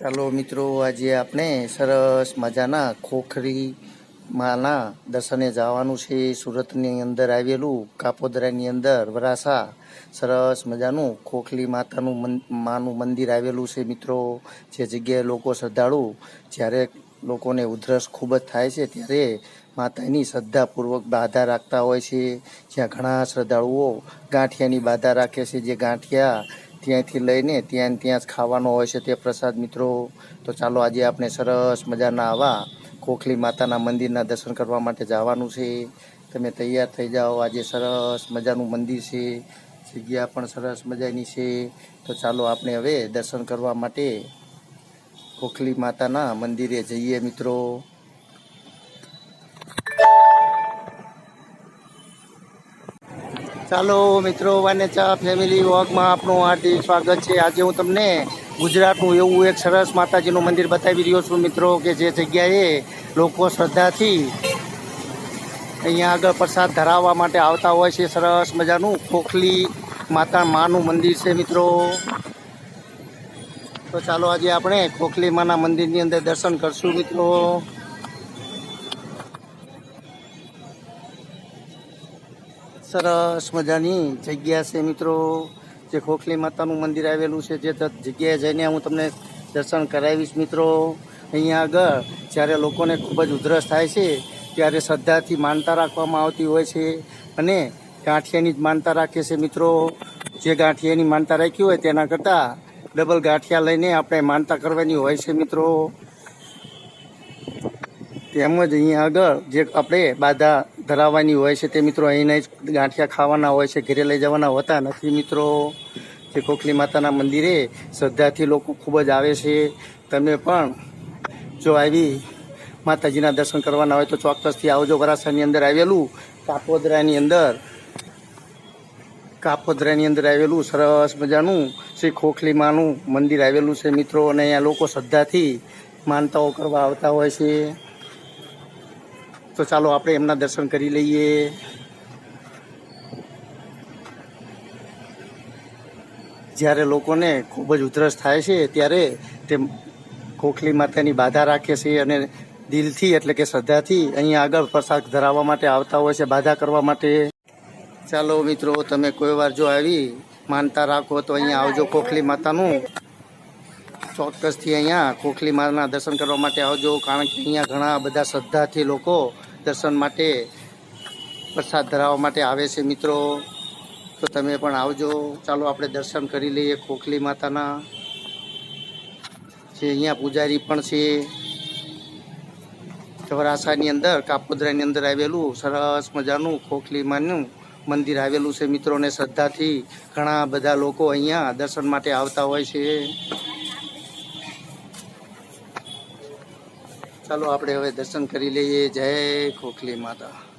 ચાલો મિત્રો, આજે આપણે સરસ મજાના ખોખરીમાંના દર્શને જવાનું છે. સુરતની અંદર આવેલું કાપોદરાની અંદર વરાસા સરસ મજાનું ખોખલી માતાનું મન- મંદિર આવેલું છે મિત્રો. જે જગ્યાએ લોકો શ્રદ્ધાળુ, જ્યારે લોકોને ઉધરસ ખૂબ જ થાય છે, ત્યારે માતાની શ્રદ્ધાપૂર્વક બાધા રાખતા હોય છે. જ્યાં ઘણા શ્રદ્ધાળુઓ ગાંઠિયાની બાધા રાખે છે, જે ગાંઠિયા ત્યાંથી લઈને ત્યાં ત્યાં જ ખાવાનો હોય છે તે પ્રસાદ મિત્રો. તો ચાલો આજે આપણે સરસ મજાના આવા ખોખલી માતાના મંદિરના દર્શન કરવા માટે જવાનું છે. તમે તૈયાર થઈ જાઓ. આજે સરસ મજાનું મંદિર છે. જગ્યા પણ સરસ મજાની છે. તો ચાલો આપણે હવે દર્શન કરવા માટે ખોખલી માતાના મંદિરે જઈએ મિત્રો. ચાલો મિત્રો વાનેચા ફેમિલી વોકમાં આપનું હાર્દિક સ્વાગત છે. આજે હું તમને ગુજરાતનું એવું એક સરસ માતાજીનું મંદિર બતાવી રહ્યો છું મિત્રો, કે જે જગ્યાએ લોકો શ્રદ્ધાથી અહીંયા આગળ પ્રસાદ ધરાવવા માટે આવતા હોય છે. સરસ મજાનું ખોખલી માતા માનું મંદિર છે મિત્રો. તો ચાલો આજે આપણે ખોખલી માના મંદિરની અંદર દર્શન કરશું મિત્રો. સરસ મજાની જગ્યા છે મિત્રો. જે ખોખલી માતાનું મંદિર આવેલું છે. જે જગ્યાએ જઈને હું તમને દર્શન કરાવીશ મિત્રો. અહીંયા આગળ જ્યારે લોકોને ખૂબ જ ઉધરસ થાય છે, ત્યારે શ્રદ્ધાથી માનતા રાખવામાં આવતી હોય છે અને ગાંઠિયાની જ માનતા રાખે છે મિત્રો. જે ગાંઠિયાની માનતા રાખી હોય તેના કરતાં ડબલ ગાંઠિયા લઈને આપણે માનતા કરવાની હોય છે મિત્રો. તેમજ અહીંયા આગળ જે આપણે બાધા ધરાવવાની હોય છે તે મિત્રો અહીંના જ ગાંઠિયા ખાવાના હોય છે, ઘરે લઈ જવાના હોતા નથી મિત્રો. જે ખોખલી માતાના મંદિરે શ્રદ્ધાથી લોકો ખૂબ જ આવે છે. તમે પણ જો આવી માતાજીના દર્શન કરવાના હોય તો ચોક્કસથી આવજો વરાસાની અંદર આવેલું કાપોદરાની અંદર. કાપોદરાની અંદર આવેલું સરસ મજાનું શ્રી ખોખલી માનું મંદિર આવેલું છે મિત્રો અને અહીંયા લોકો શ્રદ્ધાથી માનતાઓ કરવા આવતા હોય છે. તો ચાલો આપણે એમના દર્શન કરી લઈએ. જ્યારે લોકોને ખૂબ જ ઉધરસ થાય છે, ત્યારે તે ખોખલી માતાની બાધા રાખે છે અને દિલથી એટલે કે શ્રદ્ધાથી અહીંયા આગળ પ્રસાદ ધરાવવા માટે આવતા હોય છે, બાધા કરવા માટે. ચાલો મિત્રો, તમે કોઈ વાર જો આવી માનતા રાખો તો અહીંયા આવજો ખોખલી માતાનું. ચોક્કસથી અહીંયા ખોખલી માના દર્શન કરવા માટે આવજો, કારણ કે અહીંયા ઘણા બધા શ્રદ્ધાથી લોકો દર્શન માટે, પ્રસાદ ધરાવવા માટે આવે છે મિત્રો. તો તમે પણ આવજો. ચાલો આપણે દર્શન કરી લઈએ ખોખલી માતાના. જે અહીંયા પૂજારી પણ છે. ચવરાસાની અંદર, કાપોદરાની અંદર આવેલું, સરસ મજાનું ખોખલી માનું મંદિર આવેલું છે મિત્રોને શ્રદ્ધાથી ઘણા બધા લોકો અહીંયા દર્શન માટે આવતા હોય છે. ચાલો આપણે હવે દર્શન કરી લઈએ. જય ખોખલી માતા.